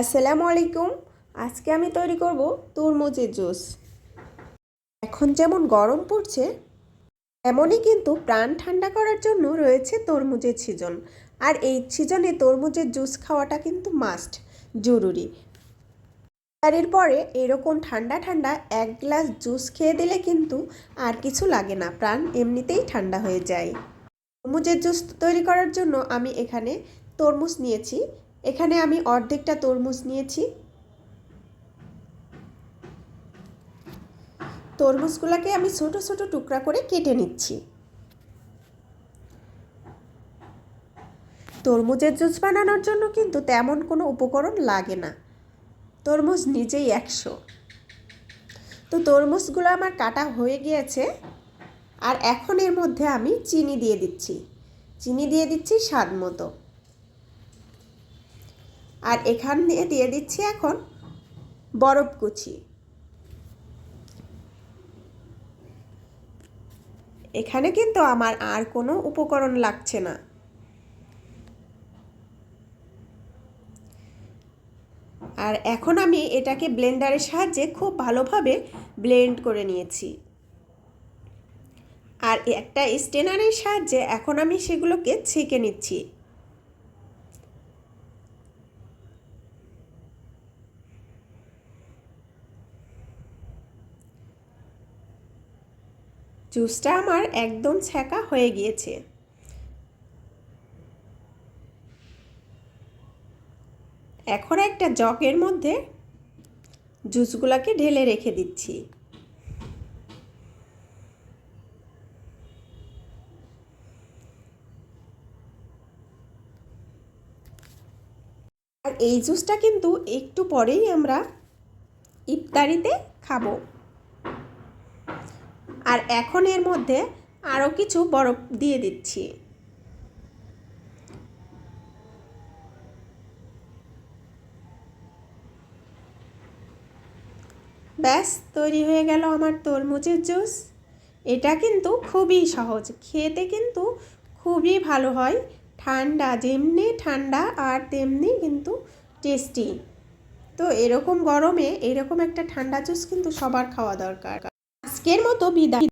আসসালামু আলাইকুম। আজকে আমি তৈরি করব তরমুজের জুস। এখন যেমন গরম পড়ছে এমনই কিন্তু প্রাণ ঠান্ডা করার জন্য রয়েছে তরমুজের সিজন আর এই সিজনে তরমুজের জুস খাওয়াটা কিন্তু মাস্ট, জরুরি। আর এরপরে এরকম ঠান্ডা ঠান্ডা এক গ্লাস জুস খেয়ে দিলে কিন্তু আর কিছু লাগে না, প্রাণ এমনিতেই ঠান্ডা হয়ে যায়। তরমুজের জুস তৈরি করার জন্য আমি এখানে তরমুজ নিয়েছি এখানে আমি অর্ধেকটা তরমুজ নিয়েছি। তরমুজগুলোকে আমি ছোট ছোট টুকরা করে কেটে নিচ্ছি। তরমুজের জুস বানানোর জন্য কিন্তু তেমন কোনো উপকরণ লাগে না। তরমুজ নিজেই একশো। তো তরমুজগুলো আমার কাটা হয়ে গিয়েছে আর এখন এর মধ্যে আমি চিনি দিয়ে দিচ্ছি। চিনি দিয়ে দিচ্ছি স্বাদ মতো। আর এখান দিয়ে দিয়ে দিচ্ছি এখন বরফ কুচি। এখানে কিন্তু আমার আর কোনো উপকরণ লাগছে না। আর এখন আমি এটাকে ব্লেন্ডারের সাহায্যে খুব ভালোভাবে ব্লেন্ড করে নিয়েছি। আর একটা স্টেনারের সাহায্যে এখন আমি সেগুলোকে ছেঁকে নিচ্ছি। জুসটা আমার একদম ছ্যাঁকা হয়ে গিয়েছে। এখন একটা জগের মধ্যে জুসগুলোকে ঢেলে রেখে দিচ্ছি। আর এই জুসটা কিন্তু একটু পরেই আমরা ইফতারিতে খাব। আর এখন এর মধ্যে আরও কিছু বরফ দিয়ে দিচ্ছি। ব্যাস, তৈরি হয়ে গেল আমার তরমুজের জুস। এটা কিন্তু খুবই সহজ, খেতে কিন্তু খুবই ভালো হয়। ঠান্ডা, যেমনি ঠান্ডা আর তেমনি কিন্তু টেস্টি। তো এরকম গরমে এরকম একটা ঠান্ডা জুস কিন্তু সবার খাওয়া দরকার। আজকের মতো বিদায়